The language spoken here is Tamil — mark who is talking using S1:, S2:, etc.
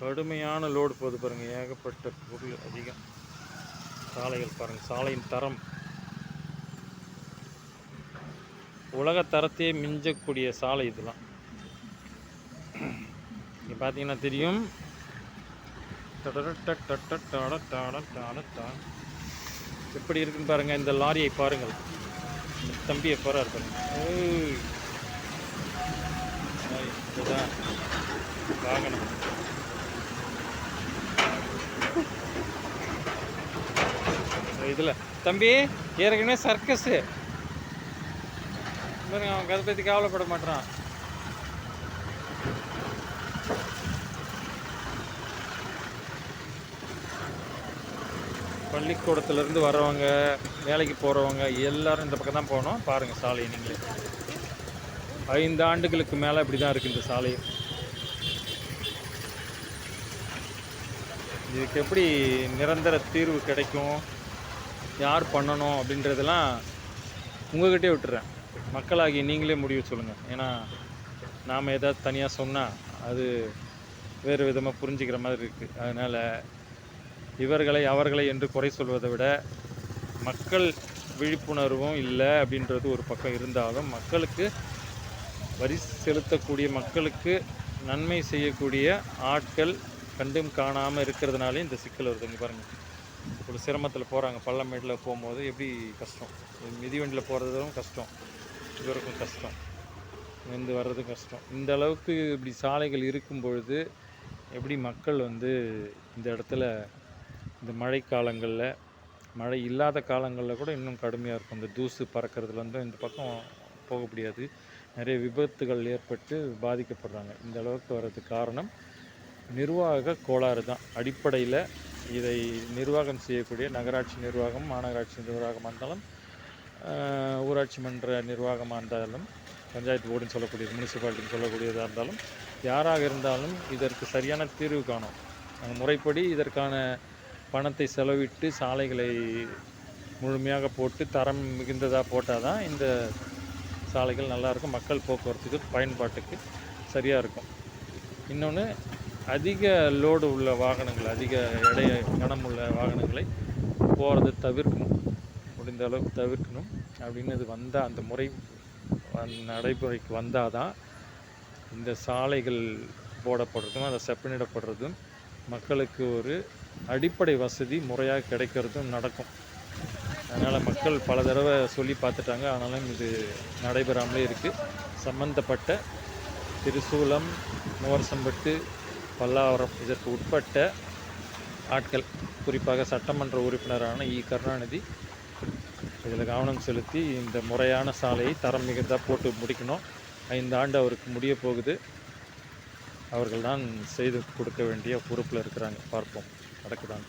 S1: கடுமையான லோடு போகுது பாருங்கள் ஏகப்பட்ட பொருள் அதிகம். சாலைகள் பாருங்கள் சாலையின் தரம். உலக தரத்தையே மிஞ்சக்கூடிய சாலை இதெல்லாம் இங்கே பார்த்தீங்கன்னா தெரியும். எப்படி இருக்குன்னு பாருங்க இந்த லாரியை பாருங்கள் இந்த தம்பியை போறாரு பாருங்க இதுதான் வாகனம் இதில். தம்பி ஏற்கனவே சர்க்கஸு பாருங்க அவன் அதை பற்றி கவலைப்பட மாட்டான் பள்ளிக்கூடத்துலேருந்து வரவங்க வேலைக்கு போகிறவங்க எல்லோரும் இந்த பக்கம் தான் போகணும். பாருங்கள் சாலையை நீங்களே. ஐந்து ஆண்டுகளுக்கு மேலே இப்படி தான் இருக்குது இந்த சாலை. இதுக்கு எப்படி நிரந்தர தீர்வு கிடைக்கும்? யார் பண்ணணும் அப்படின்றதெல்லாம் உங்கள்கிட்டே விட்டுறேன். மக்களாகி நீங்களே முடிவு சொல்லுங்கள் ஏன்னா நாம் ஏதாவது தனியாக சொன்னால் அது வேறு விதமாக புரிஞ்சுக்கிற மாதிரி இருக்குது அதனால் இவர்களை அவர்களை என்று குறை சொல்வதை விட மக்கள் விழிப்புணர்வும் இல்லை அப்படின்றது ஒரு பக்கம் இருந்தாலும் மக்களுக்கு வரி செலுத்தக்கூடிய மக்களுக்கு நன்மை செய்யக்கூடிய ஆட்கள் கண்டும் காணாமல் இருக்கிறதுனாலே இந்த சிக்கல் வருது. இங்கே பாருங்கள் ஒரு சிரமத்தில் போகிறாங்க பள்ளமேட்டில் போகும்போது எப்படி கஷ்டம்? மிதிவண்டியில் போகிறதும் கஷ்டம். இவருக்கும் கஷ்டம். வந்து வர்றதும் கஷ்டம். இந்த அளவுக்கு இப்படி சாலைகள் இருக்கும் பொழுது எப்படி மக்கள் வந்து இந்த இடத்துல இந்த மழை காலங்களில் மழை இல்லாத காலங்களில் கூட இன்னும் கடுமையாக இருக்கும். இந்த தூசு பறக்கிறதுலேருந்து இந்த பக்கம் போக முடியாது. நிறைய விபத்துகள் ஏற்பட்டு பாதிக்கப்படுறாங்க. இந்த அளவுக்கு வர்றதுக்கு காரணம் நிர்வாக கோளாறு தான். அடிப்படையில் இதை நிர்வாகம் செய்யக்கூடிய நகராட்சி நிர்வாகம் மாநகராட்சி நிர்வாகமாக இருந்தாலும் ஊராட்சி மன்ற நிர்வாகமாக இருந்தாலும் பஞ்சாயத்து போர்டுன்னு சொல்லக்கூடிய முனிசிபாலிட்டின்னு சொல்லக்கூடியதாக இருந்தாலும் யாராக இருந்தாலும் இதற்கு சரியான தீர்வு காணும். அந்த முறைப்படி இதற்கான பணத்தை செலவிட்டு சாலைகளை முழுமையாக போட்டு தரம் மிகுந்ததாக போட்டால் தான் இந்த சாலைகள் நல்லாயிருக்கும் மக்கள் போக்குவரத்துக்கு பயன்பாட்டுக்கு சரியாக இருக்கும். இன்னொன்று அதிக லோடு உள்ள வாகனங்கள் அதிக எடை கனம் உள்ள வாகனங்களை போகிறத தவிர்க்கணும். முடிந்த அளவுக்கு தவிர்க்கணும். அப்படின்னு அது வந்தால் அந்த முறை வந்- நடைமுறைக்கு வந்தால் தான் இந்த சாலைகள் போடப்படுறதும் அதை செப்பனிடப்படுறதும் மக்களுக்கு ஒரு அடிப்படை வசதி முறையாக கிடைக்கிறதும் நடக்கும். அதனால் மக்கள் பல தடவை சொல்லி பார்த்துட்டாங்க. ஆனாலும் இது நடைபெறாமலே இருக்குது சம்பந்தப்பட்ட திருசூலம் மூவரசம்பட்டு பல்லாவரம் இதற்கு உட்பட்ட ஆட்கள் குறிப்பாக சட்டமன்ற உறுப்பினரான இ. கருணாநிதி இதில் கவனம் செலுத்தி இந்த முறையான சாலையை தரம் மிகுந்ததாக போட்டு முடிக்கணும். ஐந்து ஆண்டு அவருக்கு முடிய போகுது. அவர்கள் தான் செய்து கொடுக்க வேண்டிய பொறுப்பில் இருக்கிறாங்க. பார்ப்போம். நடக்குதான்னு.